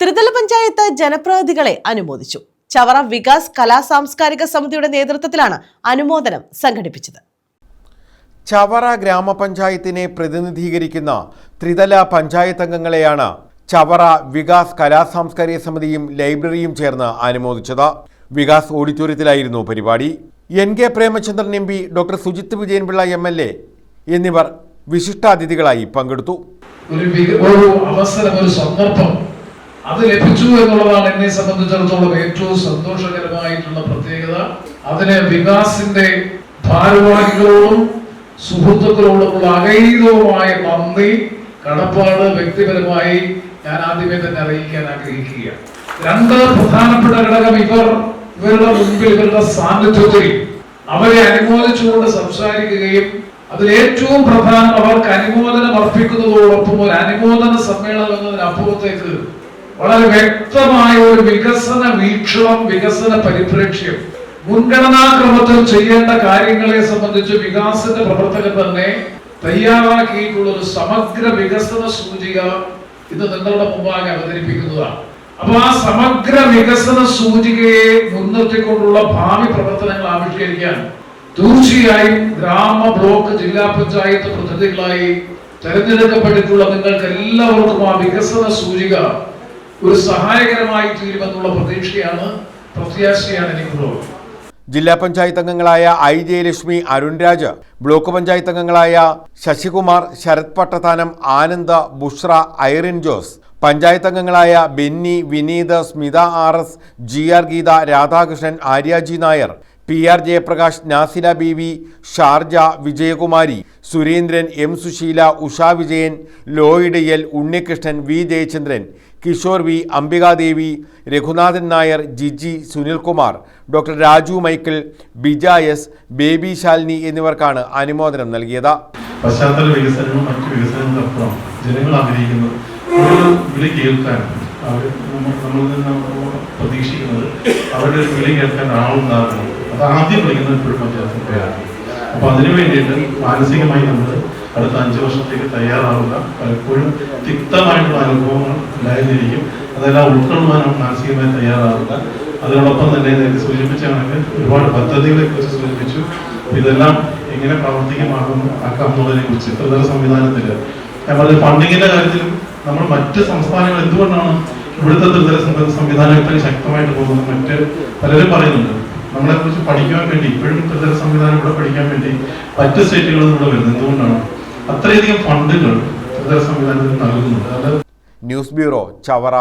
ത്രിതല പഞ്ചായത്ത് ജനപ്രതിനിധികളെ അനുമോദിച്ചു. ചവറ വികാസ് കലാ സാംസ്കാരിക സമിതിയുടെ നേതൃത്വത്തിലാണ് അനുമോദനം സംഘടിപ്പിച്ചത്. ചവറ ഗ്രാമപഞ്ചായത്തിനെ പ്രതിനിധീകരിക്കുന്ന ത്രിതല പഞ്ചായത്ത് അംഗങ്ങളെയാണ് ചവറ വികാസ് കലാ സാംസ്കാരിക സമിതിയും ലൈബ്രറിയും ചേർന്ന് അനുമോദിച്ചത്. വികാസ് ഓഡിറ്റോറിയത്തിലായിരുന്നു പരിപാടി. N K Premachandran M P doctor Sujith Vijayanpillai M L A എന്നിവർ വിശിഷ്ടാതിഥികളായി പങ്കെടുത്തു. ഒരു അവസരം ഒരു സന്ദർഭം അത് ലഭിച്ചു എന്നുള്ളതാണ് എന്നെ സംബന്ധിച്ചിടത്തോളം ഏറ്റവും സന്തോഷകരമായിട്ടുള്ള പ്രത്യേകത. അതിന് വികാസിന്റെ ഭാരവാഹികളോടും സുഹൃത്തുക്കളോടുമുള്ള അകൈതവുമായ നന്ദി കടപ്പാട് വ്യക്തിപരമായി ഞാൻ ആദ്യമേ തന്നെ അറിയിക്കാൻ ആഗ്രഹിക്കുകയാണ്. രണ്ട് പ്രധാനപ്പെട്ട ഘടകം ഇവർ ഇവരുടെ മുൻപിൽ ഇവരുടെ സാന്നിധ്യത്തിൽ അവരെ അനുമോദിച്ചുകൊണ്ട് സംസാരിക്കുകയും അതിൽ ഏറ്റവും പ്രധാനം അവർക്ക് അനുമോദനം അർപ്പിക്കുന്നതോടൊപ്പം ഒരു അനുമോദന സമ്മേളനം എന്നതിനപ്പുറത്തേക്ക് വളരെ വ്യക്തമായ ഒരു വികസന വീക്ഷണം വികസന പരിപ്രേക്ഷ്യം. മുൻഗണനാക്രമത്തിൽ ചെയ്യേണ്ട കാര്യങ്ങളെ സംബന്ധിച്ച് വികാസന്റെ പ്രവർത്തകർ തന്നെ തയ്യാറാക്കിയിട്ടുള്ള ഒരു സമഗ്ര വികസന സൂചിക ഇത് നിങ്ങളുടെ മുമ്പാകെ അവതരിപ്പിക്കുന്നതാണ്. അപ്പൊ ആ സമഗ്ര വികസന സൂചികയെ മുൻനിർത്തിക്കൊണ്ടുള്ള ഭാവി പ്രവർത്തനങ്ങൾ ആവിഷ്കരിക്കാൻ തീർച്ചയായും ഗ്രാമ ബ്ലോക്ക് ജില്ലാ പഞ്ചായത്ത് പ്രതിനിധികളായി തെരഞ്ഞെടുക്കപ്പെട്ടിട്ടുള്ള നിങ്ങൾക്ക് എല്ലാവർക്കും ആ വികസന സൂചിക ഒരു സഹായകരമായി തീരുമെന്നുള്ള പ്രതീക്ഷയാണ് പ്രത്യാശയാണ് എനിക്കുള്ളത് ജില്ലാ പഞ്ചായത്ത് അംഗങ്ങളായ ഐ ജയലക്ഷ്മി അരുൺരാജ് ബ്ലോക്ക് പഞ്ചായത്ത് അംഗങ്ങളായ ശശികുമാർ ശരത് പട്ടത്താനം ആനന്ദ ബുഷ്ര ഐറിൻ ജോസ് പഞ്ചായത്ത് അംഗങ്ങളായ Benny Vineeth Smitha R S G R Geetha Radhakrishnan Aryaji Nair P R Jayaprakash Nasina B V Sharja Vijayakumari Surendran M Susheela Usha Vijayan Lloyd L Unnikrishnan V Jayachandran Kishore V Ambikadevi Raghunathan Nair Giji Sunilkumar doctor Raju Michael Bija S Baby Shalini എന്നിവർക്കാണ് അനുമോദനം നൽകിയത്. പശ്ചാത്തല വികസനവും മറ്റു വികസനങ്ങൾക്കപ്പുറം ജനങ്ങൾ ആഗ്രഹിക്കുന്നത്. കേൾക്കാൻ അവർ നമ്മൾ പ്രതീക്ഷിക്കുന്നത് അവരുടെ ഒരു വിളി കേൾക്കാൻ ആളുണ്ടാകുന്നു ആദ്യം പഠിക്കുന്നത് ഇപ്പോഴും പഞ്ചായത്തിന്റെയാണ് അപ്പൊ അതിനു വേണ്ടിയിട്ട് മാനസികമായി നമ്മൾ അടുത്ത അഞ്ചു വർഷത്തേക്ക് തയ്യാറാവുക. പലപ്പോഴും തിക്തമായിട്ടുള്ള അനുഭവങ്ങൾ ഉണ്ടായിരുന്നിരിക്കും. അതെല്ലാം ഉൾക്കൊള്ളുവാനാണ് മാനസികമായി തയ്യാറാവുക. അതിനോടൊപ്പം തന്നെ നേരത്തെ സൂചിപ്പിച്ച കണക്ക് ഒരുപാട് പദ്ധതികളെ കുറിച്ച് സൂചിപ്പിച്ചു ഇതെല്ലാം എങ്ങനെ പ്രാവർത്തികമാകുന്നു ആക്കാം എന്നുള്ളതിനെ കുറിച്ച് ത്രിതല സംവിധാനത്തിൽ പറഞ്ഞ ഫണ്ടിങ്ങിന്റെ കാര്യത്തിൽ നമ്മൾ മറ്റ് സംസ്ഥാനങ്ങൾ എന്തുകൊണ്ടാണ് ഇവിടുത്തെ സംവി- സംവിധാനം ഇത്രയും ശക്തമായിട്ട് പോകുന്നത്? മറ്റ് പലരും പറയുന്നുണ്ട്. നമ്മളെ കുറിച്ച് പഠിക്കാൻ വേണ്ടി ഇപ്പോഴും ത്രിതല സംവിധാനം ഇവിടെ പഠിക്കാൻ വേണ്ടി മറ്റ് സ്റ്റേറ്റുകളിൽ നിന്ന് വരുന്നത് എന്തുകൊണ്ടാണ് അത്രയധികം ഫണ്ടുകൾ ത്രിതല സംവിധാനത്തിൽ നൽകുന്നുണ്ട്. അത് ന്യൂസ് ബ്യൂറോ ചവറ.